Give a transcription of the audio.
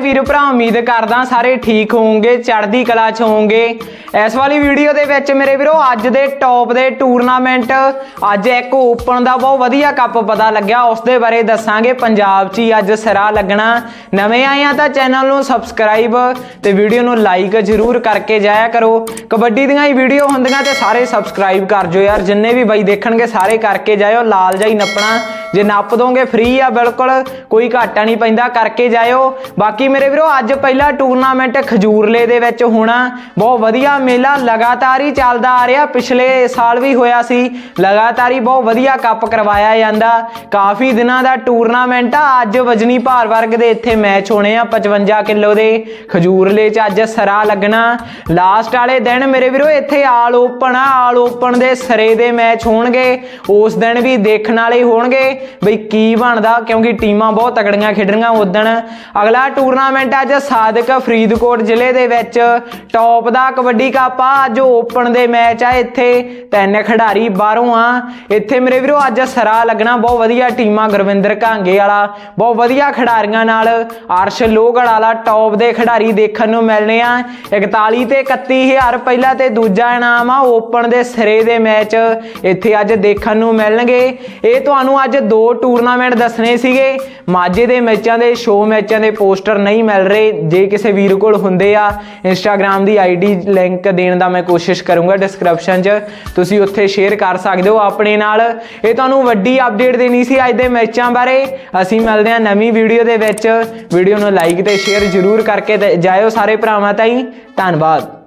ਵੀਰ ਭਰਾ, ਉਮੀਦ ਕਰਦਾ ਸਾਰੇ ਠੀਕ ਹੋਵੋਗੇ, ਚੜ੍ਹਦੀ ਕਲਾ ਚ ਹੋਵੋਗੇ। ਇਸ ਵਾਲੀ ਵੀਡੀਓ ਦੇ ਵਿੱਚ ਮੇਰੇ ਵੀਰੋ, ਅੱਜ ਦੇ ਟੌਪ ਦੇ ਟੂਰਨਾਮੈਂਟ ਅੱਜ ਇੱਕ ਓਪਨ ਦਾ ਬਹੁਤ ਵਧੀਆ ਕੱਪ ਪਤਾ ਲੱਗਿਆ। ਉਸ ਦੇ ਬਾਰੇ ਦੱਸਾਂਗੇ, ਪੰਜਾਬ 'ਚ ਹੀ ਅੱਜ ਸਿਰਾ ਲੱਗਣਾ। ਨਵੇਂ ਆਏ ਆ ਤਾਂ ਚੈਨਲ ਨੂੰ ਸਬਸਕ੍ਰਾਈਬ ਤੇ ਵੀਡੀਓ ਨੂੰ ਲਾਈਕ ਜ਼ਰੂਰ ਕਰਕੇ ਜਾਇਆ ਕਰੋ। ਕਬੱਡੀ ਦੀਆਂ ਹੀ ਵੀਡੀਓ ਹੁੰਦੀਆਂ ਤੇ ਸਾਰੇ ਸਬਸਕ੍ਰਾਈਬ ਕਰ ਜੋ ਯਾਰ। ਜਿੰਨੇ ਵੀ ਬਾਈ ਦੇਖਣਗੇ, ਸਾਰੇ ਕਰਕੇ ਜਾਇਓ। ਲਾਲ ਜਾਈ ਨੱਪਣਾ। ਜੇ ਨੱਪ ਦੋਗੇ ਫ੍ਰੀ ਆ, ਬਿਲਕੁਲ ਕੋਈ ਘਾਟਾ ਨਹੀਂ ਪੈਂਦਾ, ਕਰਕੇ ਜਾਇਓ। ਬਾਕੀ ਮੇਰੇ ਵੀਰੋ, ਅੱਜ ਪਹਿਲਾ ਟੂਰਨਾਮੈਂਟ ਖਜੂਰਲੇ ਦੇ ਵਿੱਚ ਹੋਣਾ ਬਹੁਤ ਵਧੀਆ ਮੇਲਾ ਲਗਾਤਾਰ ਹੀ ਚੱਲਦਾ ਆ ਰਿਹਾ। ਪਿਛਲੇ ਸਾਲ ਵੀ ਹੋਇਆ ਸੀ, ਲਗਾਤਾਰ ਹੀ ਬਹੁਤ ਵਧੀਆ ਕੱਪ ਕਰਵਾਇਆ ਜਾਂਦਾ। ਕਾਫੀ ਦਿਨਾਂ ਦਾ ਟੂਰਨਾਮੈਂਟ ਆ, ਅੱਜ ਵਜਨੀ ਭਾਰ ਵਰਗ ਦੇ ਇੱਥੇ ਮੈਚ ਹੋਣੇ ਆ 55 ਕਿਲੋ ਦੇ ਖਜੂਰਲੇ 'ਚ ਅੱਜ ਸਰਾ ਲੱਗਣਾ। ਲਾਸਟ ਵਾਲੇ ਦਿਨ ਮੇਰੇ ਵੀਰੋ, ਇੱਥੇ ਆਲ ਓਪਨ ਆ ਆਲ ਓਪਨ ਦੇ ਸਰੇ ਦੇ ਮੈਚ ਹੋਣਗੇ। ਉਸ ਦਿਨ ਵੀ ਦੇਖਣ ਵਾਲੇ ਹੋਣਗੇ। ਬਈ ਕੀ ਬਣਦਾ? ਕਿਉਂਕਿ ਟੀਮਾਂ ਬਹੁਤ ਤਕੜੀਆਂ ਖੇਡਣੀਆਂ ਉਦਣ ਅਗਲਾ ਟੂਰਨਾਮੈਂਟ ਅੱਜ ਸਾਦਕ ਫਰੀਦਕੋਟ ਜ਼ਿਲ੍ਹੇ ਦੇ ਵਿੱਚ। ਟੌਪ ਦਾ ਕਬੱਡੀ ਕੱਪ ਆ, ਅੱਜ ਓਪਨ ਦੇ ਮੈਚ ਆ ਇੱਥੇ। ਤਿੰਨ ਖਿਡਾਰੀ ਬਾਹਰੋਂ ਆ। ਇੱਥੇ ਮੇਰੇ ਵੀਰੋ, ਅੱਜ ਸਰਾ ਲੱਗਣਾ ਬਹੁਤ ਵਧੀਆ ਟੀਮਾਂ ਗੁਰਵਿੰਦਰ ਕਾਂਗੇ ਵਾਲਾ। ਬਹੁਤ ਵਧੀਆ ਖਿਡਾਰੀਆਂ ਨਾਲ ਅਰਸ਼ ਲੋਹਗੜ ਵਾਲਾ ਟੌਪ ਦੇ ਖਿਡਾਰੀ ਦੇਖਣ ਨੂੰ ਮਿਲਣੇ ਆ। 41 ਤੇ 31000 ਪਹਿਲਾ ਤੇ ਦੂਜਾ ਇਨਾਮ ਆ ਓਪਨ ਦੇ ਸਿਰੇ ਦੇ ਮੈਚ ਇੱਥੇ ਅੱਜ ਦੇਖਣ ਨੂੰ ਮਿਲਣਗੇ। ਇਹ ਤੁਹਾਨੂੰ ਅੱਜ ਦੋ ਟੂਰਨਾਮੈਂਟ ਦੱਸਣੇ ਸੀਗੇ। ਮਾਝੇ ਦੇ ਮੈਚਾਂ ਦੇ, ਸ਼ੋਅ ਮੈਚਾਂ ਦੇ ਪੋਸਟਰ ਨਹੀਂ ਮਿਲ ਰਹੇ। ਜੇ ਕਿਸੇ ਵੀਰ ਕੋਲ ਹੁੰਦੇ ਆ ਇੰਸਟਾਗ੍ਰam ਦੀ ਆਈਡੀ ਲਿੰਕ ਦੇਣ ਦਾ ਮੈਂ ਕੋਸ਼ਿਸ਼ ਕਰੂੰਗਾ ਡਿਸਕ੍ਰਿਪਸ਼ਨ 'ਚ। ਤੁਸੀਂ ਉੱਥੇ ਸ਼ੇਅਰ ਕਰ ਸਕਦੇ ਹੋ ਆਪਣੇ ਨਾਲ। ਇਹ ਤੁਹਾਨੂੰ ਵੱਡੀ ਅਪਡੇਟ ਦੇਣੀ ਸੀ ਅੱਜ ਦੇ ਮੈਚਾਂ ਬਾਰੇ। ਅਸੀਂ ਮਿਲਦੇ ਹਾਂ ਨਵੀਂ ਵੀਡੀਓ ਦੇ ਵਿੱਚ। ਵੀਡੀਓ ਨੂੰ ਲਾਈਕ ਤੇ ਸ਼ੇਅਰ ਜ਼ਰੂਰ ਕਰਕੇ ਜਾਇਓ ਸਾਰੇ ਭਰਾਵਾਂ ਤਾਈਂ। ਧੰਨਵਾਦ।